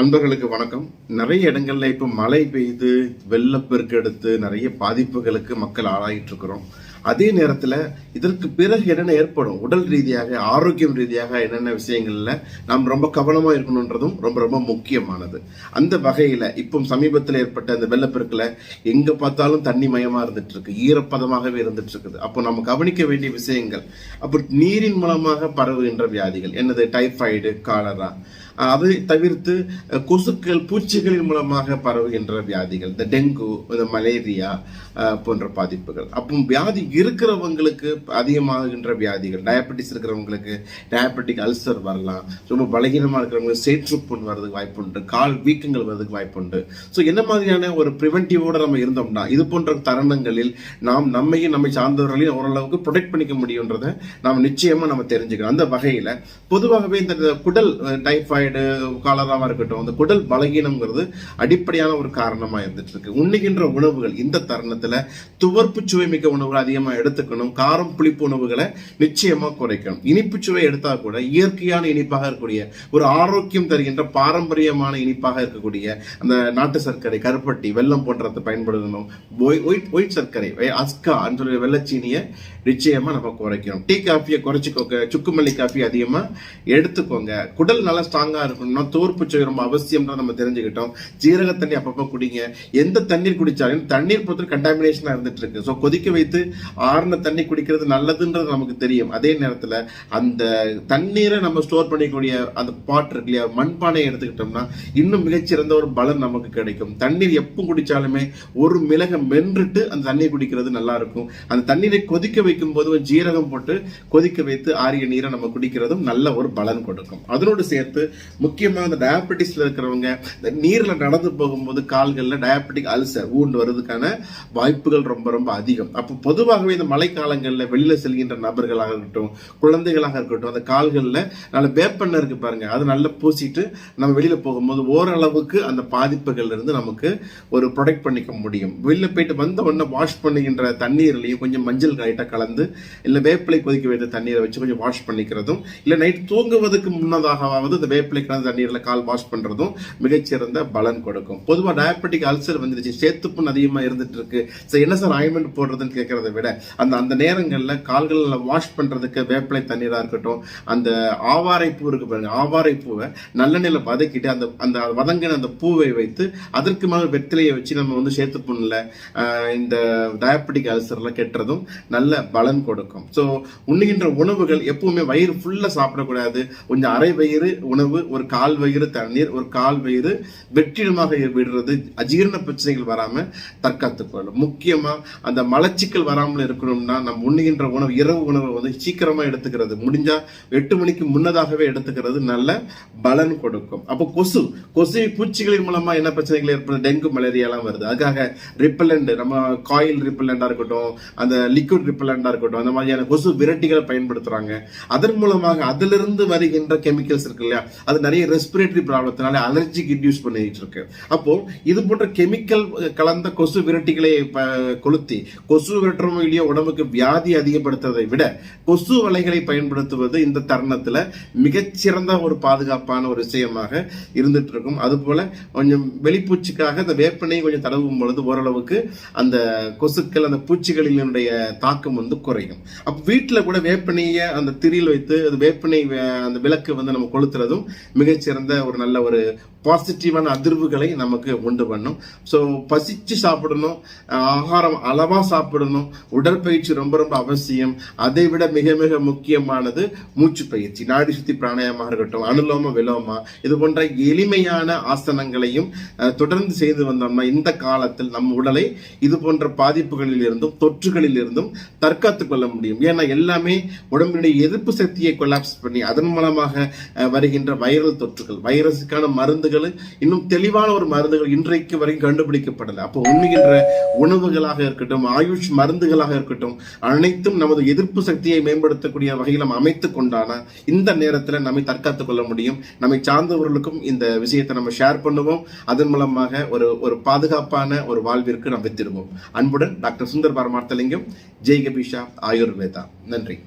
அன்பர்களுக்கு வணக்கம். நிறைய இடங்கள்ல இப்ப மழை பெய்து வெள்ளப்பெருக்கு எடுத்து நிறைய பாதிப்புகளுக்கு மக்கள் ஆளாயிட்டு இருக்கிறோம். அதே நேரத்துல இதற்கு பிறகு என்னென்ன ஏற்படும்? உடல் ரீதியாக ஆரோக்கியம் ரீதியாக என்னென்ன விஷயங்கள்ல நாம் ரொம்ப கவனமா இருக்கணுன்றதும் ரொம்ப ரொம்ப முக்கியமானது. அந்த வகையில இப்போ சமீபத்தில் ஏற்பட்ட அந்த வெள்ளப்பெருக்குல எங்க பார்த்தாலும் தண்ணி மயமா இருந்துட்டு இருக்கு. ஈரப்பதமாகவே இருந்துட்டு இருக்குது. அப்போ நம்ம கவனிக்க வேண்டிய விஷயங்கள் அப்போ நீரின் மூலமாக பரவுகின்ற வியாதிகள் என்னது டைஃபாய்டு காலரா அதை தவிர்த்து கொசுக்கள் பூச்சிகளின் மூலமாக பரவுகின்ற வியாதிகள் இந்த டெங்கு இந்த மலேரியா போன்ற பாதிப்புகள். அப்போ வியாதி இருக்கிறவங்களுக்கு அதிகமாகின்ற வியாதிகள் டயபெட்டிஸ் இருக்கிறவங்களுக்கு டயபெட்டிக் அல்சர் வரலாம். ரொம்ப பலகீனமாக இருக்கிறவங்களுக்கு சேற்றுப்புண் வர்றதுக்கு வாய்ப்புண்டு கால் வீக்கங்கள் வர்றதுக்கு வாய்ப்புண்டு ஸோ என்ன மாதிரியான ஒரு ப்ரிவென்டிவோடு நம்ம இருந்தோம்னா இது போன்ற தருணங்களில் நாம் நம்மையும் நம்மை சார்ந்தவர்களையும் ஓரளவுக்கு ப்ரொடெக்ட் பண்ணிக்க முடியுன்றதை நாம் நிச்சயமாக நம்ம தெரிஞ்சுக்கணும். அந்த வகையில் பொதுவாகவே இந்த குடல் தைராய்டு காலராவா இருக்கட்டும் அந்த குடல் பலகீனம்ங்கிறது அடிப்படையான ஒரு காரணமா இருந்துட்டு இருக்கு உண்ணுகின்ற உணவுகள் இந்த தருணத்துல துவர்ப்பு சுவை மிக்க உணவுகள் அதிகமா எடுத்துக்கணும். காரம் புளிப்பு உணவுகளை நிச்சயமா குறைக்கணும். இனிப்பு சுவை எடுத்தால் கூட இயற்கையான இனிப்பாக இருக்கக்கூடிய ஒரு ஆரோக்கியம் தருகின்ற பாரம்பரியமான இனிப்பாக இருக்கக்கூடிய அந்த நாட்டு சர்க்கரை கருப்பட்டி வெல்லம் போன்றதை பயன்படுத்தணும். ஒயிட் ஒயிட் சர்க்கரை அஸ்கா சொல்லி வெள்ளச்சீனியை நிச்சயமா நம்ம குறைக்கணும். டீ காஃபியை குறைச்சிக்கோங்க. சுக்குமல்லி காஃபி அதிகமா எடுத்துக்கோங்க. குடல் நல்லா ஸ்ட்ராங்கா இருக்கணும்னா தோற்பு சுவை ரொம்ப அவசியம்ன்றத நம்ம தெரிஞ்சுக்கிட்டோம். ஜீரக தண்ணி அப்பப்போ குடிங்க. எந்த தண்ணீர் குடித்தாலும் தண்ணீர் பொறுத்த கண்டாமினேஷனாக இருந்துட்டு இருக்கு ஸோ கொதிக்க வைத்து ஆறுன தண்ணி குடிக்கிறது நல்லதுன்றது நமக்கு தெரியும். அதே நேரத்தில் அந்த தண்ணீரை நம்ம ஸ்டோர் பண்ணிக்கூடிய அந்த பாட் இருக்கு இல்லையா மண்பானையை எடுத்துக்கிட்டோம்னா இன்னும் மிகச்சிறந்த ஒரு பலன் நமக்கு கிடைக்கும். தண்ணீர் எப்போ குடித்தாலுமே ஒரு மிளகை மென்றுட்டு அந்த தண்ணீர் குடிக்கிறது நல்லா இருக்கும் அந்த தண்ணீரை கொதிக்க வைக்கும் போது ஜீரகம் போட்டு கொதிக்க வைத்து ஆரிய நீரை நம்ம குடிக்கிறதும் நல்ல ஒரு பலன் கொடுக்கும். அதனோடு சேர்த்து முக்கியமாக இந்த டயபெட்டிஸ்ல இருக்கிறவங்க இந்த நீரில் நடந்து போகும்போது கால்களில் டயபெட்டிக் அல்சர் ஊண்டு வர்றதுக்கான வாய்ப்புகள் ரொம்ப ரொம்ப அதிகம். அப்போ பொதுவாகவே இந்த மழைக்காலங்களில் வெளியில் செல்கின்ற நபர்களாக இருக்கட்டும் குழந்தைகளாக இருக்கட்டும் அந்த கால்களில் நல்ல வேப்பெண்ணெய் இருக்குது பாருங்கள் அது நல்லா பூசிட்டு நம்ம வெளியில் போகும்போது ஓரளவுக்கு அந்த பாதிப்புகள் இருந்து நமக்கு ஒரு ப்ரொடெக்ட் பண்ணிக்க முடியும். வெளியில் போயிட்டு வந்த உடனே வாஷ் பண்ணுகின்ற தண்ணீர்லையும் கொஞ்சம் மஞ்சள் லைட்டாக கலந்து இல்லை வேப்பிலை கொதிக்க வைத்த தண்ணீரை வச்சு கொஞ்சம் வாஷ் பண்ணிக்கிறதும் இல்லை நைட் தூங்குவதற்கு முன்னதாகவாவது இந்த வேப்பிலை கலந்த கால் வாஷ் பண்ணுறதும் மிகச்சிறந்த பலன் கொடுக்கும். பொதுவாக டயபெட்டிக் அல்சர் வந்துருச்சு சேத்துப்புண் அதிகமாக இருந்துட்டு இருக்கு சரி என்ன சார் ஆயின்மெண்ட் போடுறதுன்னு கேட்கறத விட அந்த அந்த நேரங்களில் கால்களில் வாஷ் பண்ணுறதுக்கு வேப்பிலை தண்ணீராக இருக்கட்டும் அந்த ஆவாரை பூ இருக்கு பாருங்க ஆவாரை பூவை நல்லெண்ணெயில் வதக்கிட்டு அந்த அந்த வதங்கின அந்த பூவை வைத்து அதற்கு மேலே வெத்திலையை வச்சு நம்ம வந்து சேத்துப்புண்ணில் இந்த டயபெட்டிக் அல்சரில் கெட்டுறதும் நல்ல பலன் கொடுக்கும். ஸோ உண்ணுகின்ற உணவுகள் எப்பவுமே வயிறு ஃபுல்லாக சாப்பிடக்கூடாது. கொஞ்சம் அரை வயிறு உணவு ஒரு கால் வயிறு தண்ணீர் ஒரு கால் வயிறு வெற்றிடமாக விடுறது அஜீரண பிரச்சனைகள் வராம தற்காத்துக்கொள்ளும் முக்கியமாக முக்கியமா அந்த மலச்சிக்கல் வராமல் இருக்கணும்னா நம்ம உண்ணுகின்ற உணவு இரவு உணவை வந்து சீக்கிரமா எடுத்துக்கிறது. முடிஞ்சால் எட்டு மணிக்கு முன்னதாகவே எடுத்துக்கிறது நல்ல பலன் கொடுக்கும். அப்போ கொசு கொசு பூச்சிகளின் மூலமா என்ன பிரச்சனைகள் ஏற்படுது டெங்கு மலேரியாலாம் வருது. அதுக்காக ரிப்பலண்ட் நம்ம காயில் ரிப்பலண்டாக இருக்கட்டும் அந்த லிக்விட் ரிப்பலண்டாக இருக்கட்டும் அந்த மாதிரியான கொசு விரட்டிகளை பயன்படுத்துறாங்க. அதன் மூலமாக அதிலிருந்து வருகின்ற கெமிக்கல்ஸ் இருக்கு இல்லையா? அது நிறைய ரெஸ்பிரேட்டரி ப்ராப்ளத்தினால அலர்ஜிக்கு இன்டியூஸ் பண்ணிட்டு இருக்கு அப்போ இது போன்ற கெமிக்கல் கலந்த கொசு விரட்டிகளை ப- கொளுத்தி கொசு விரட்டுறமோ இல்லையோ உடம்புக்கு வியாதி அதிகப்படுத்துவதை விட கொசு வலைகளை பயன்படுத்துவது இந்த தருணத்துல மிகச்சிறந்த ஒரு பாதுகாப்பான ஒரு விஷயமாக இருந்துட்டு இருக்கும் அதுபோல கொஞ்சம் வெளிப்பூச்சிக்காக இந்த வேப்பனை கொஞ்சம் தடவும் பொழுது ஓரளவுக்கு அந்த கொசுக்கள் அந்த பூச்சிகளினுடைய தாக்கம் வந்து குறையும். அப்போ வீட்டில் கூட வேப்பனையை அந்த திரியில் வைத்து அது வேப்பனை அந்த விளக்கு வந்து நம்ம கொளுத்துறதும் மிகச்சிறந்த ஒரு நல்ல ஒரு பாசிட்டிவான அதிர்வுகளை நமக்கு உண்டு பண்ணும். ஸோ பசிச்சு சாப்பிடணும் ஆகாரம் அளவாக சாப்பிடணும் உடற்பயிற்சி ரொம்ப ரொம்ப அவசியம். அதை விட மிக மிக முக்கியமானது மூச்சு பயிற்சி. நாடி சுத்தி பிராணாயமாக இருக்கட்டும் அனுலோம விலோமா இது போன்ற எளிமையான ஆசனங்களையும் தொடர்ந்து செய்து வந்தோம்னா இந்த காலத்தில் நம் உடலை இது போன்ற பாதிப்புகளில் இருந்தும் தொற்றுகளில் இருந்தும் தற்காத்துக் கொள்ள முடியும். ஏன்னா எல்லாமே உடம்பினுடைய எதிர்ப்பு சக்தியை கொலாப்ஸ் பண்ணி அதன் மூலமாக வருகின்ற வைரல் தொற்றுகள் வைரஸுக்கான மருந்துகள் இன்னும் தெளிவான ஒரு மருந்துகள் இன்றைக்கு வரைக்கும் கண்டுபிடிக்கப்படலை. அப்போ உண்ணுகின்ற உணவுகளாக இருக்கட்டும் ஆயுஷ் மருந்துகளாக இருக்கட்டும் அனைத்தும் நமது எதிர்ப்பு சக்தியை மேம்படுத்தக்கூடிய வகையில் நம்ம அமைத்துக் கொண்டானா இந்த நேரத்தில் நம்மை தற்காத்துக் கொள்ள முடியும். நம்மை சார்ந்தவர்களுக்கும் இந்த விஷயத்தை நம்ம ஷேர் பண்ணுவோம். அதன் மூலமாக ஒரு ஒரு பாதுகாப்பான ஒரு வாழ்விற்கு நாம் வித்திடுவோம். அன்புடன் டாக்டர் சுந்தர் பரமார்த்தலிங்கம் ஜெய் கபிஷா ஆயுர்வேதா. நன்றி.